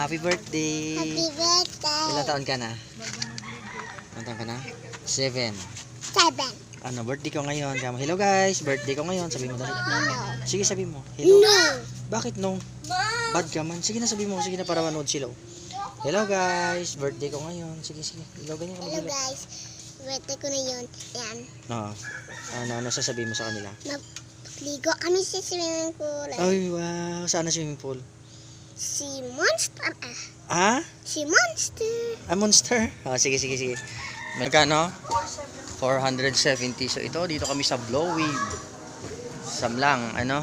Happy birthday! Happy birthday. Ilang taon ka na? Ilang taon ka na? Seven. Seven. Ano, birthday ko ngayon. Hello guys, birthday ko ngayon. Sabi mo dali. No. Sige, sabi mo. Hello. No. Bakit no? Bad ka man. Sige na, sabi mo. Sige na, para manood sila. Hello guys, birthday ko ngayon. Sige, sige. Hello, ganyan ka Hello guys. Birthday ko na yun. Yan. Oo. Ano, ano sasabihin mo sa kanila? Ligo kami sa swimming pool. Ay, wow. Saan na swimming pool? Si Monster. Ah, Ah? si Monster. A monster? Ah, sige, sige, sige. Magkano? 470. So, ito, dito kami sa Blow Wave. Samlang, ano?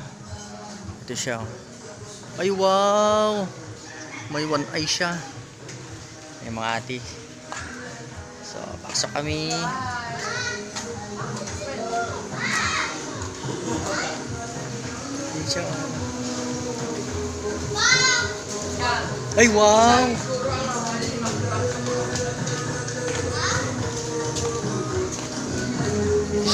Ito siya. Ay, wow! May one eye siya. May mga ati. So, pasok kami. Ito siya. Ay, wow!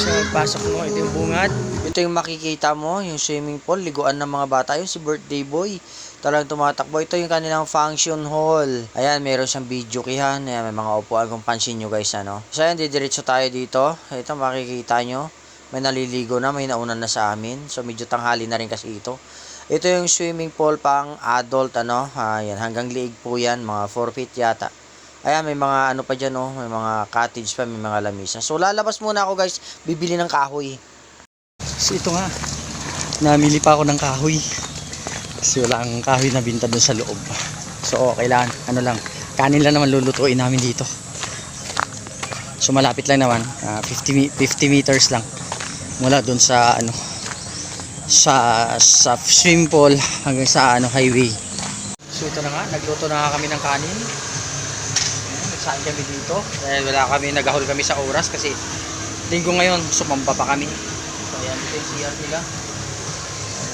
siya pasok mo ito yung bungad. Ito yung makikita mo yung swimming pool. Liguan ng mga bata. Yun si birthday boy. Talagang tumatakbo. Ito yung kanilang function hall. Ayan meron siyang video kihan. Ayan, may mga upuan kung pansin nyo guys ano. So ayan didiretso tayo dito. Ito makikita nyo. May naliligo na. May naunan na sa amin. So medyo tanghali na rin kasi ito ito yung swimming pool pang adult ano ayan hanggang liig po yan mga 4 feet yata Ayan, may mga ano pa dyan, oh. May mga cottage pa, may mga lamisa. So, lalabas muna ako, guys. Bibili ng kahoy. So, ito nga. Namili pa ako ng kahoy. Kasi wala ang kahoy na binta doon sa loob. So, oh, kailangan, ano lang, kanin lang naman lulutuin namin dito. So, malapit lang naman. ah, 50, mi- 50 meters lang. Mula doon sa, ano, sa, sa swimming pool hanggang sa, ano, highway. So, ito na nga. Nagluto na nga kami ng kanin. Saan kami dito. Dahil wala kami nagahol kami sa oras kasi linggo ngayon sumamba pa kami. So ayan ito yung CR nila.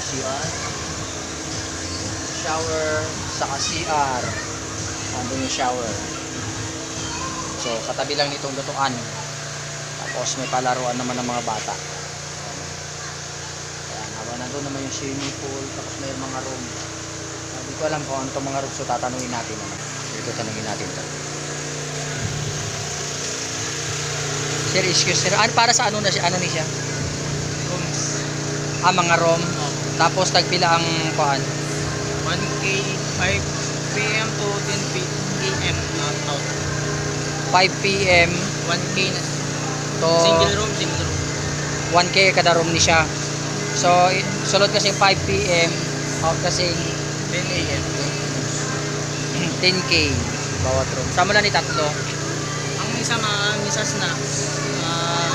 CR shower saka CR andun yung shower? So katabi lang nitong lutuan. Tapos may palaruan naman ng mga bata nandun naman yung swimming pool tapos may mga room hindi ko alam kung ano itong mga room so tatanungin natin naman ito tanungin natin ito Sir, excuse sir. Ano para sa ano na siya? Ano ni siya? Rooms. Ah, mga ROM. Tapos tagpila ang kuan. 1K, 5 p.m. to 10 p- a.m. not out. 5 p.m. 1K na. to Single room, single room. 1k kada room ni siya. So, sulod kasi 5 p.m. Out kasi 10 a.m. 10k bawat room. Sama lang ni tatlo. Ang isa mga misas na, ah,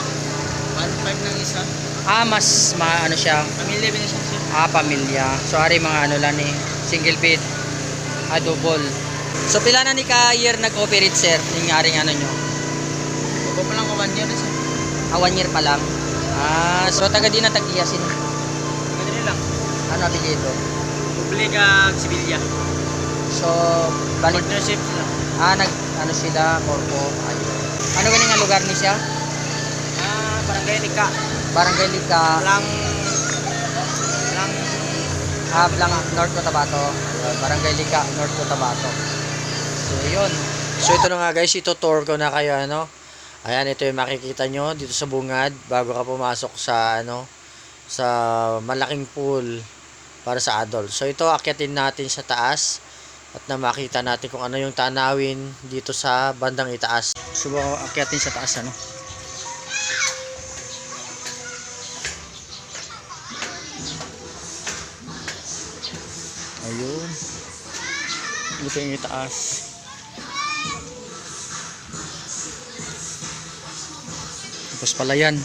1.5 ng isa. Ah, mas ma ano siya. Pamilya ba na siya sir? Ah, pamilya. So, ari mga ano lang ni single bed. Ah, double. So, pila na ni ka year nag-operate sir? Yung aring ano nyo? Bago pa lang ko 1 year na siya. Ah, one year pa lang. Ah, so taga din na tag-iyasin. Lang. Ano apelyido? Publika Sibilya. So, balik Partnership sila. Ah, nag ano sila, Corpo. Ayun. Ano galing nga lugar ni siya? Ah, barangay Nika. Barangay Lica, Lang, lang, ah, Blang, North Cotabato. Barangay Lica, North Cotabato. So, yun. So, ito na nga guys, ito tour ko na kayo, ano. Ayan, ito yung makikita nyo dito sa bungad bago ka pumasok sa, ano, sa malaking pool para sa adult. So, ito, akyatin natin sa taas at na makita natin kung ano yung tanawin dito sa bandang itaas. So, akyatin sa taas, ano. Ayun. Ito yung itaas. Tapos pala yan.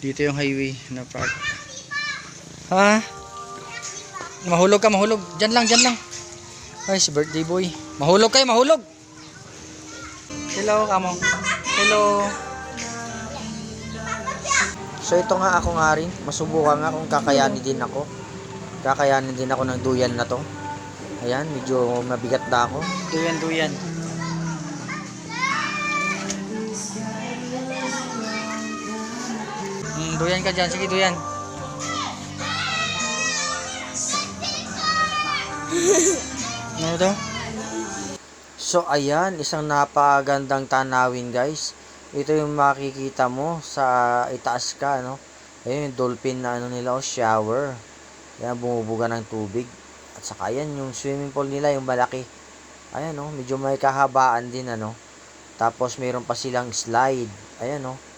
Dito yung highway na park. Ha? Mahulog ka, mahulog. Diyan lang, diyan lang. Ay, si birthday boy. Mahulog kayo, mahulog. Hello, kamo. Hello. So ito nga ako nga rin, masubukan nga kung kakayanin din ako. Kakayanin din ako ng duyan na to. Ayan, medyo mabigat na ako. duyan, duyan. Duyan ka dyan, sige duyan. Ano daw? So, ayan, isang napagandang tanawin, guys. Ito yung makikita mo sa itaas ka, no? Ayun, yung dolphin na ano nila, oh, shower. Ayan, bumubuga ng tubig. At saka, ayan, yung swimming pool nila, yung malaki. Ayan, no? Medyo may kahabaan din, ano? Tapos, meron pa silang slide. Ayan, no?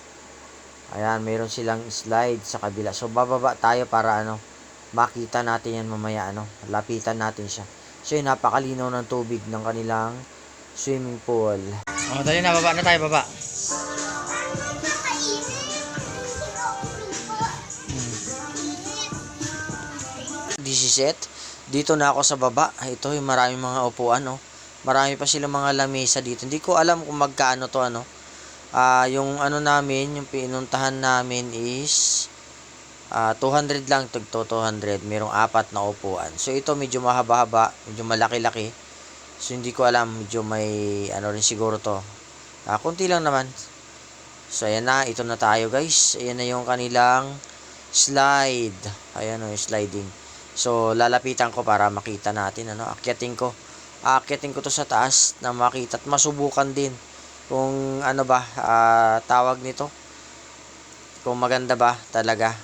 Ayan, meron silang slide sa kabila. So, bababa tayo para, ano, makita natin yan mamaya, ano? Lapitan natin siya. So, yun, napakalinaw ng tubig ng kanilang swimming pool. Oh, dali na, baba na tayo, baba. This is it. Dito na ako sa baba. Ito yung maraming mga upuan, no? Marami pa silang mga lamesa dito. Hindi ko alam kung magkano to, ano. Ah, yung ano namin, yung pinuntahan namin is ah 200 lang tugto 200. Merong apat na upuan. So ito medyo mahaba-haba, medyo malaki-laki. So hindi ko alam, medyo may ano rin siguro to. Ah, konti lang naman. So ayan na, ito na tayo guys. Ayan na yung kanilang slide. Ayan o, yung sliding. So lalapitan ko para makita natin ano, akyatin ko. Aakyatin ko to sa taas na makita at masubukan din kung ano ba ah, tawag nito. Kung maganda ba talaga.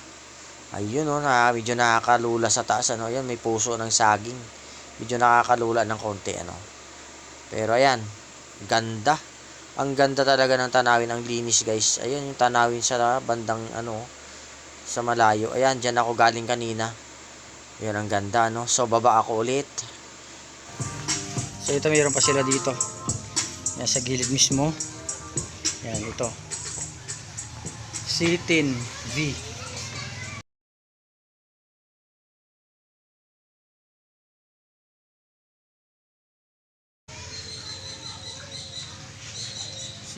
Ayun oh, na medyo nakakalula sa taas ano. Ayan, may puso ng saging. Medyo nakakalula ng konti ano. Pero ayan, ganda. Ang ganda talaga ng tanawin, ang linis guys. Ayun yung tanawin sa bandang ano, sa malayo. Ayan, dyan ako galing kanina. Ayun, ang ganda no. So, baba ako ulit. So, ito mayroon pa sila dito. Yan, sa gilid mismo. Yan, ito. Sitin V.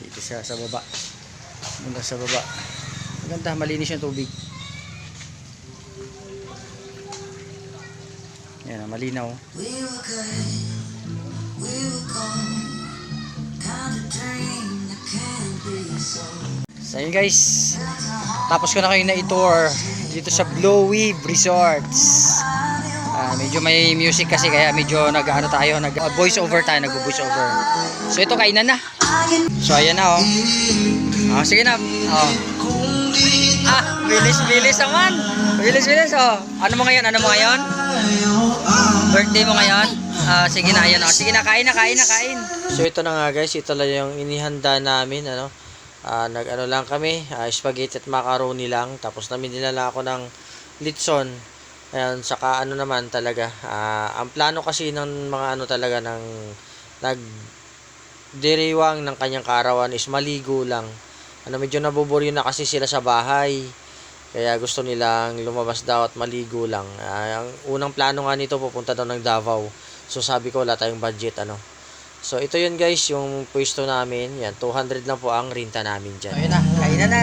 Dito siya sa baba. Mula sa baba. Maganda, malinis yung tubig. Yan, malinaw. We were good. So. Yun guys, tapos ko na kayo na i-tour dito sa Blue Wave Resorts. Ah, medyo may music kasi kaya medyo nag-ano tayo, nag uh, voice over tayo, nag-voice over. So ito kainan na. So ayan na oh. Ah, sige na. Oh. Ah, bilis-bilis naman. Bilis-bilis oh. Ano mo ngayon? Ano mo ngayon? Birthday mo ngayon? Ah, sige na, ayan oh. Sige na, kain na, kain na, kain. So ito na nga guys, ito lang yung inihanda namin, ano. Ah, nag-ano lang kami, ah, spaghetti at macaroni lang. Tapos namin dinala ako ng litson. Ayan, saka ano naman talaga. ah, ang plano kasi ng mga ano talaga ng nag diriwang ng kanyang karawan is maligo lang. Ano medyo nabuburyo na kasi sila sa bahay. Kaya gusto nilang lumabas daw at maligo lang. Ah, ang unang plano nga nito pupunta daw ng Davao. So sabi ko wala tayong budget ano. So ito yun guys, yung pwesto namin. Yan, 200 lang po ang renta namin dyan. Ayun na, kainan na.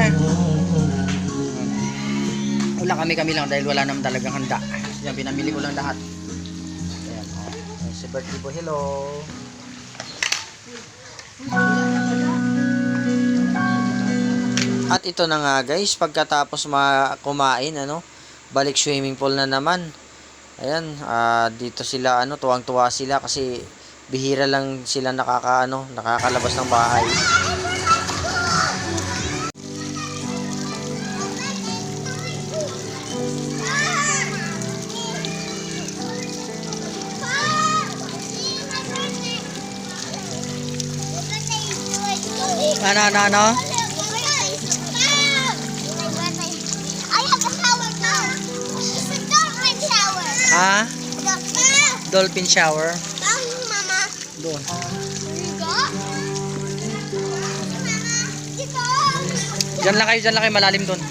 Wala kami kami lang dahil wala naman talagang handa. Yan, pinamili ko lang lahat. Ayan, oh. Ayan, si birthday boy, hello. At ito na nga guys, pagkatapos ma kumain, ano, balik swimming pool na naman. Ayan, ah, dito sila, ano, tuwang-tuwa sila kasi bihira lang sila nakaka, ano, nakakalabas ng bahay. Ano, ano, ano? Ha? Dolphin shower? Doon. Diyan lang kayo, diyan lang kayo. Malalim doon.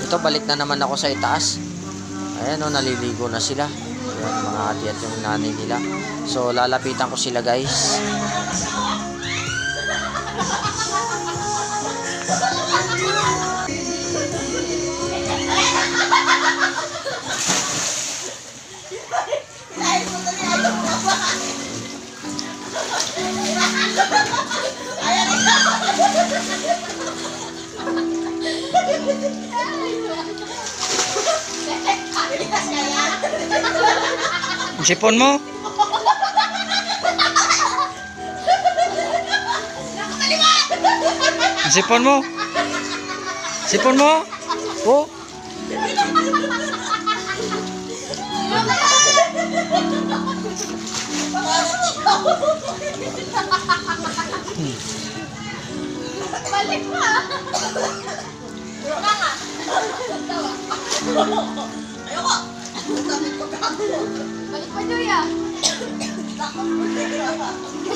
Ito, balik na naman ako sa itaas. Ayan o, naliligo na sila. Ayan, mga ati at yung nanay nila. So, lalapitan ko sila guys. Thank you. Sipon mo? Ang sipon mo? Sipon mo? Oh? Balik pa. Wala nga.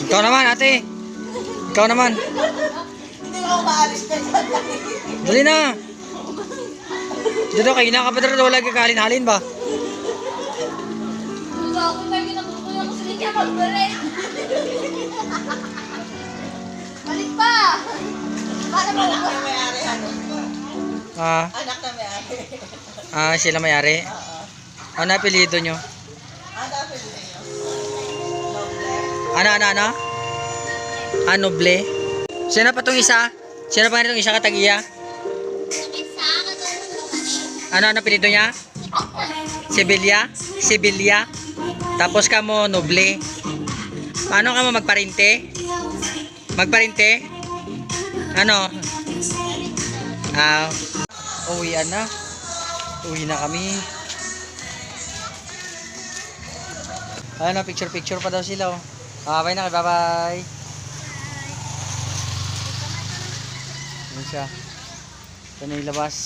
Ikaw naman, ate. Ikaw naman. Hindi ako maalis dyan. Dali na. Dito kayo nakapadara wala ka kalin-halin ba? Wala ako tayo nabubuhay ako sa linya magbalik. Balik pa. Para mo. Anak na may-ari, ano? Ah, Anak na may-ari. ah sila mayari. Ano apelyido nyo? Ano, ano, ano? Ano, ble? Sino pa tong isa? Sino pa nga itong isa katagiya? Ano, ano apelyido niya? Sibilya? Sibilya? Tapos ka mo, noble. Paano ka mo magparinte? Magparinte? Ano? Ah, uwian na. Uwi na kami. Ano, picture-picture pa daw sila, oh. Ah, bye na, bye-bye. Yan siya. Ito na yung labas.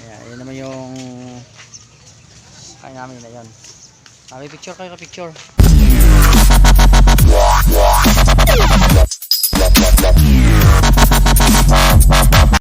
Ayan, yan naman yung kain namin na yun. Ah, may picture kayo ka picture.